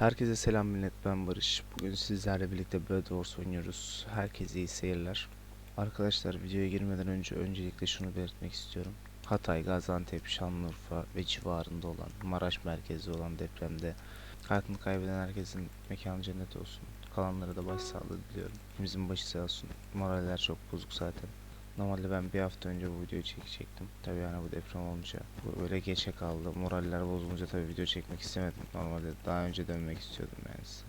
Herkese selam millet ben Barış. Bugün sizlerle birlikte Bird Wars oynuyoruz. Herkese iyi seyirler. Arkadaşlar videoya girmeden önce öncelikle şunu belirtmek istiyorum. Hatay, Gaziantep, Şanlıurfa ve civarında olan Maraş merkezli olan depremde hayatını kaybeden herkesin mekanı cennet olsun. Kalanlara da başsağlığı diliyorum. Hepimizin başı sağ olsun. Moraller çok bozuk zaten. Normalde ben bir hafta önce bu videoyu çekecektim. Tabii yani bu deprem olunca bu öyle geçe kaldı. Moraller bozulunca tabii video çekmek istemedim. Normalde daha önce dönmek istiyordum yani size.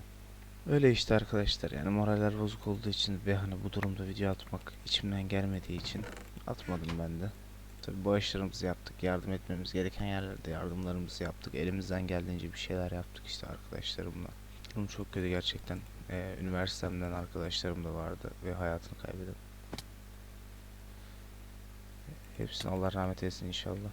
Öyle işte arkadaşlar yani moraller bozuk olduğu için ve hani bu durumda video atmak içimden gelmediği için atmadım ben de. Tabii bağışlarımızı yaptık. Yardım etmemiz gereken yerlerde yardımlarımızı yaptık. Elimizden geldiğince bir şeyler yaptık işte arkadaşlarımla. Durum çok kötü gerçekten. Ee, üniversitemden arkadaşlarım da vardı ve hayatını kaybeden. Hepsine Allah rahmet eylesin inşallah.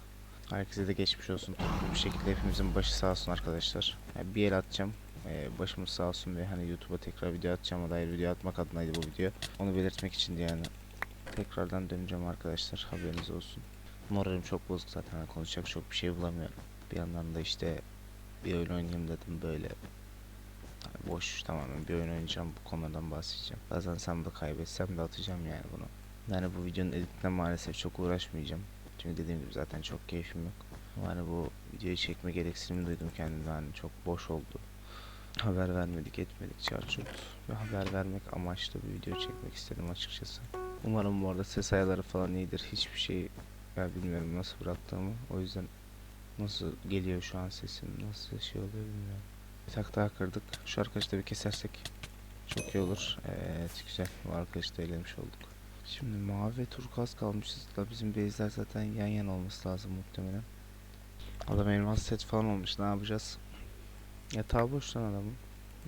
Herkese de geçmiş olsun. Bu şekilde hepimizin başı sağ olsun arkadaşlar. Yani bir el atacağım. Ee, başımız sağ olsun ve hani YouTube'a tekrar video atacağım dair video atmak adınaydı bu video. Onu belirtmek için yani. Tekrardan döneceğim arkadaşlar. Haberiniz olsun. Moralim çok bozuk zaten. Hani konuşacak çok bir şey bulamıyorum. Bir yandan da işte bir oyun oynayayım dedim böyle. Hani boş tamamen bir oyun oynayacağım. Bu konudan bahsedeceğim. Kazansam da kaybetsem de atacağım yani bunu. Yani bu videonun editine maalesef çok uğraşmayacağım. Çünkü dediğim gibi zaten çok keyfim yok. Hani bu videoyu çekme gereksinimi duydum kendimde hani çok boş oldu. Haber vermedik etmedik çarçurt. Ve haber vermek amaçlı bir video çekmek istedim açıkçası. Umarım bu arada ses ayarları falan iyidir. Hiçbir şey ya bilmiyorum nasıl bıraktığımı. O yüzden nasıl geliyor şu an sesim, nasıl şey oluyor bilmiyorum. Bir tak daha kırdık. Şu arkadaşı da bir kesersek çok iyi olur. Evet güzel. Bu arkadaşı da elemiş olduk. Şimdi mavi ve turkuaz kalmışız da bizim base'ler zaten yan yana olması lazım muhtemelen. Adam elmas set falan olmuş ne yapacağız? Yatağı boş lan adamın.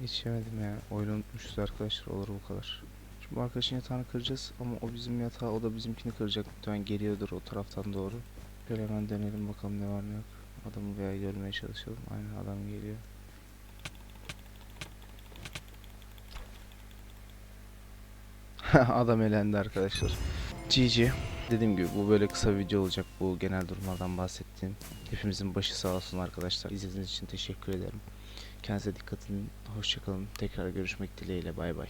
Hiç yemedim ya. Oyunu unutmuşuz arkadaşlar olur bu kadar. Şimdi bu arkadaşın yatağını kıracağız ama o bizim yatağı o da bizimkini kıracak. Muhtemelen geliyordur o taraftan doğru. Şöyle hemen dönelim bakalım ne var ne yok. Adamı veya görmeye çalışalım. Aynen adam geliyor. adam elendi arkadaşlar. GG. Dediğim gibi bu böyle kısa bir video olacak. Bu genel durumlardan bahsettiğim. Hepimizin başı sağ olsun arkadaşlar. İzlediğiniz için teşekkür ederim. Kendinize dikkat edin. Hoşçakalın. Tekrar görüşmek dileğiyle. Bay bay.